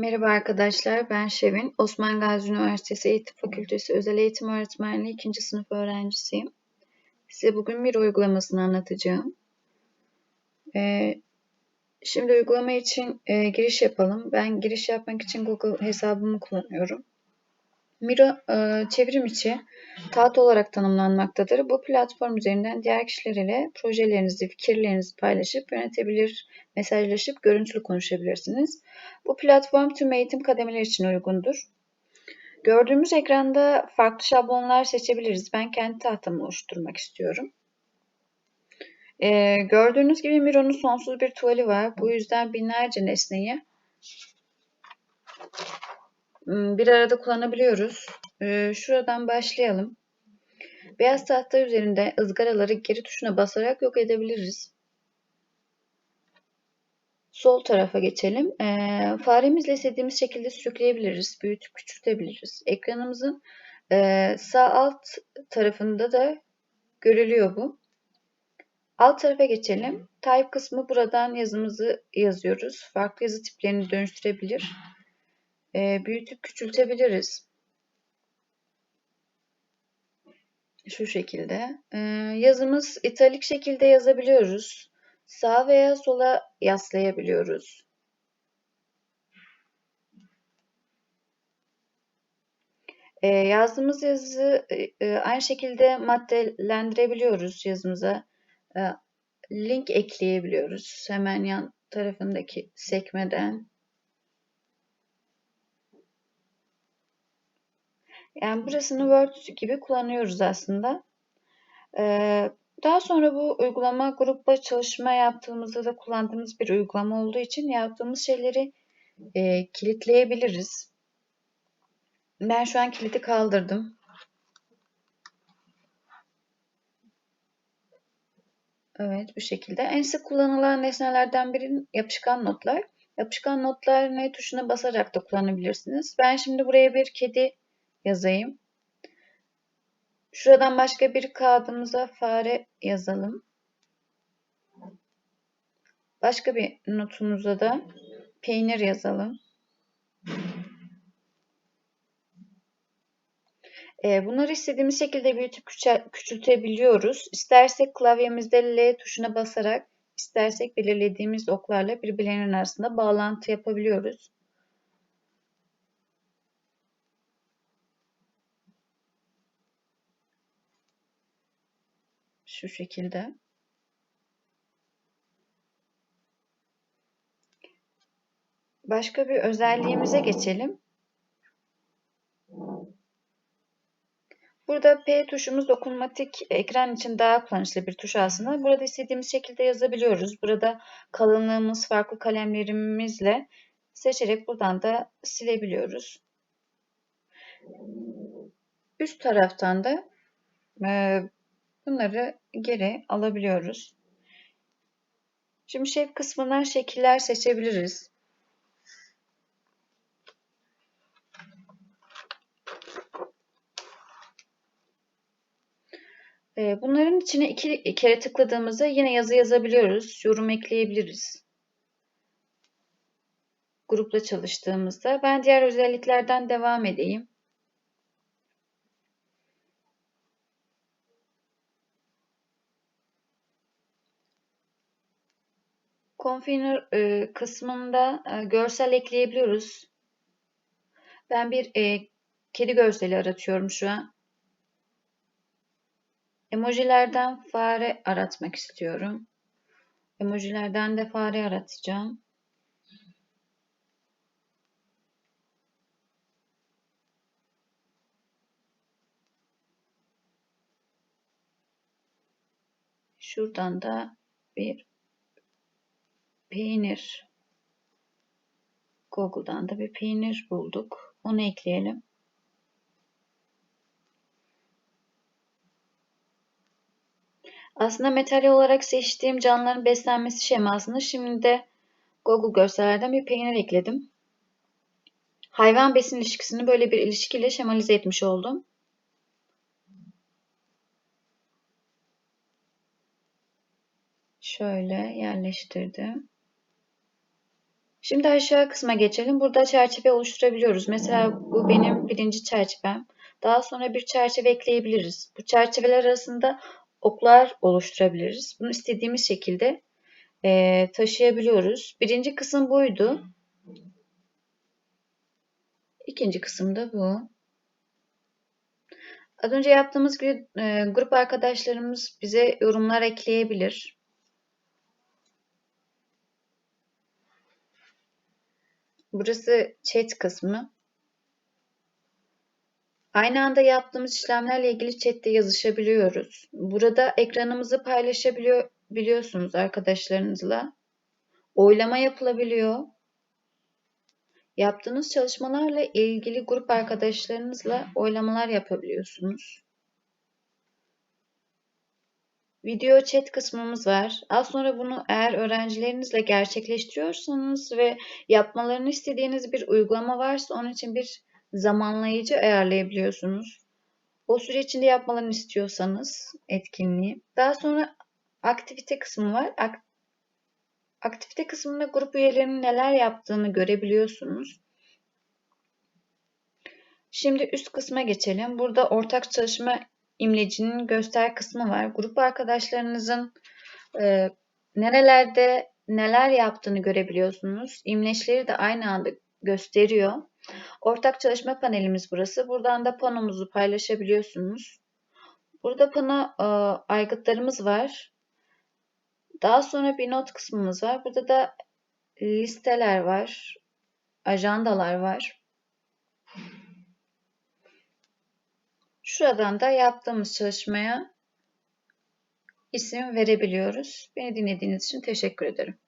Merhaba arkadaşlar, ben Şevin. Osman Gazi Üniversitesi Eğitim Fakültesi Özel Eğitim Öğretmenliği 2. sınıf öğrencisiyim. Size bugün bir uygulamasını anlatacağım. Ee, şimdi uygulama için e, giriş yapalım. Ben giriş yapmak için Google hesabımı kullanıyorum. Miro e, çevrim içi taht olarak tanımlanmaktadır. Bu platform üzerinden diğer kişiler ile projelerinizi, fikirlerinizi paylaşıp yönetebilir, mesajlaşıp görüntülü konuşabilirsiniz. Bu platform tüm eğitim kademeleri için uygundur. Gördüğümüz ekranda farklı şablonlar seçebiliriz. Ben kendi tahtamı oluşturmak istiyorum. Ee, gördüğünüz gibi Miro'nun sonsuz bir tuvali var. Bu yüzden binlerce nesneyi ıı, bir arada kullanabiliyoruz. Ee, şuradan başlayalım. Beyaz tahta üzerinde ızgaraları geri tuşuna basarak yok edebiliriz. Sol tarafa geçelim. Ee, faremizle istediğimiz şekilde sürükleyebiliriz. Büyütüp küçültebiliriz. Ekranımızın e, sağ alt tarafında da görülüyor bu. Alt tarafa geçelim. Type kısmı buradan yazımızı yazıyoruz. Farklı yazı tiplerini dönüştürebilir. E, büyütüp küçültebiliriz. Şu şekilde. E, yazımız italik şekilde yazabiliyoruz. Sağ veya sola yaslayabiliyoruz. E, yazdığımız yazı e, aynı şekilde maddelendirebiliyoruz yazımıza. E, link ekleyebiliyoruz. Hemen yan tarafındaki sekmeden. Yani burasını Word gibi kullanıyoruz aslında. Ee, daha sonra bu uygulama grupla çalışma yaptığımızda da kullandığımız bir uygulama olduğu için yaptığımız şeyleri e, kilitleyebiliriz. Ben şu an kilidi kaldırdım. Evet bu şekilde. En sık kullanılan nesnelerden biri yapışkan notlar. Yapışkan notlar ne tuşuna basarak da kullanabilirsiniz. Ben şimdi buraya bir kedi yazayım. Şuradan başka bir kağıdımıza fare yazalım. Başka bir notumuza da peynir yazalım. Ee, bunları istediğimiz şekilde büyütüp küçültebiliyoruz. İstersek klavyemizde L tuşuna basarak, istersek belirlediğimiz oklarla birbirlerinin arasında bağlantı yapabiliyoruz. Şu şekilde. Başka bir özelliğimize geçelim. Burada P tuşumuz dokunmatik ekran için daha kullanışlı bir tuş aslında. Burada istediğimiz şekilde yazabiliyoruz. Burada kalınlığımız farklı kalemlerimizle seçerek buradan da silebiliyoruz. Üst taraftan da e, bunları geri alabiliyoruz. Şimdi shape kısmından şekiller seçebiliriz. Ee, bunların içine iki kere tıkladığımızda yine yazı yazabiliyoruz. Yorum ekleyebiliriz. Grupla çalıştığımızda. Ben diğer özelliklerden devam edeyim. Configure e, kısmında e, görsel ekleyebiliyoruz. Ben bir e, kedi görseli aratıyorum şu an. Emojilerden fare aratmak istiyorum. Emojilerden de fare aratacağım. Şuradan da bir peynir. Google'dan da bir peynir bulduk. Onu ekleyelim. Aslında materyal olarak seçtiğim canlıların beslenmesi şemasını şimdi de Google görsellerden bir peynir ekledim. Hayvan besin ilişkisini böyle bir ilişkiyle şemalize etmiş oldum. Şöyle yerleştirdim. Şimdi aşağı kısma geçelim. Burada çerçeve oluşturabiliyoruz. Mesela bu benim birinci çerçevem. Daha sonra bir çerçeve ekleyebiliriz. Bu çerçeveler arasında oklar oluşturabiliriz. Bunu istediğimiz şekilde e, taşıyabiliyoruz. Birinci kısım buydu. İkinci kısım da bu. Az önce yaptığımız gibi e, grup arkadaşlarımız bize yorumlar ekleyebilir. Burası chat kısmı. Aynı anda yaptığımız işlemlerle ilgili chatte yazışabiliyoruz. Burada ekranımızı paylaşabiliyor biliyorsunuz arkadaşlarınızla. Oylama yapılabiliyor. Yaptığınız çalışmalarla ilgili grup arkadaşlarınızla oylamalar yapabiliyorsunuz. Video chat kısmımız var. Az sonra bunu eğer öğrencilerinizle gerçekleştiriyorsanız ve yapmalarını istediğiniz bir uygulama varsa onun için bir zamanlayıcı ayarlayabiliyorsunuz. O süre içinde yapmalarını istiyorsanız etkinliği. Daha sonra aktivite kısmı var. Aktivite kısmında grup üyelerinin neler yaptığını görebiliyorsunuz. Şimdi üst kısma geçelim. Burada ortak çalışma imlecinin göster kısmı var. Grup arkadaşlarınızın e, nerelerde neler yaptığını görebiliyorsunuz. İmleçleri de aynı anda gösteriyor. Ortak çalışma panelimiz burası. Buradan da panomuzu paylaşabiliyorsunuz. Burada pano e, aygıtlarımız var. Daha sonra bir not kısmımız var. Burada da listeler var. Ajandalar var. Şuradan da yaptığımız çalışmaya isim verebiliyoruz. Beni dinlediğiniz için teşekkür ederim.